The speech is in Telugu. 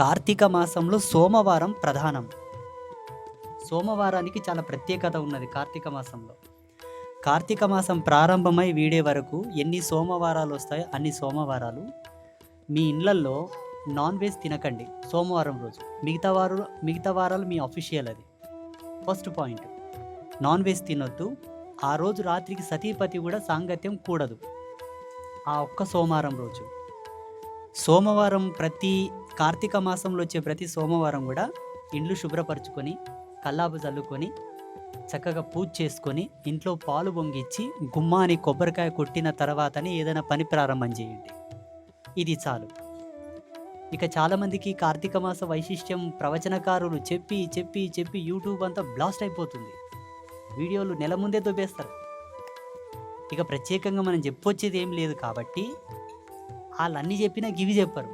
కార్తీక మాసంలో సోమవారం ప్రధానం. సోమవారానికి చాలా ప్రత్యేకత ఉన్నది కార్తీక మాసంలో. కార్తీక మాసం ప్రారంభమై వీడే వరకు ఎన్ని సోమవారాలు వస్తాయో అన్ని సోమవారాలు మీ ఇళ్ళల్లో నాన్ వెజ్ తినకండి సోమవారం రోజు. మిగతా వారు మిగతా వారాలు మీ అఫీషియల్ అది. First point. నాన్ వెజ్ తినొద్దు. ఆ రోజు రాత్రికి సతీపతి కూడా సాంగత్యం కూడదు. ఆ ఒక్క సోమవారం రోజు. సోమవారం ప్రతి కార్తీక మాసంలో వచ్చే ప్రతి సోమవారం కూడా ఇండ్లు శుభ్రపరచుకొని కల్లాపు చల్లుకొని చక్కగా పూజ చేసుకొని ఇంట్లో పాలు పొంగిచ్చి గుమ్మాని కొబ్బరికాయ కొట్టిన తర్వాతనే ఏదైనా పని ప్రారంభం చేయండి. ఇది చాలు. ఇక చాలామందికి కార్తీక మాస వైశిష్ట్యం ప్రవచనకారులు చెప్పి చెప్పి చెప్పి యూట్యూబ్ అంతా బ్లాస్ట్ అయిపోతుంది. వీడియోలు నెల ముందే దొబ్బేస్తారు. ఇక ప్రత్యేకంగా మనం చెప్పొచ్చేది ఏం లేదు కాబట్టి వాళ్ళు అన్నీ చెప్పినా గివి చెప్పరు.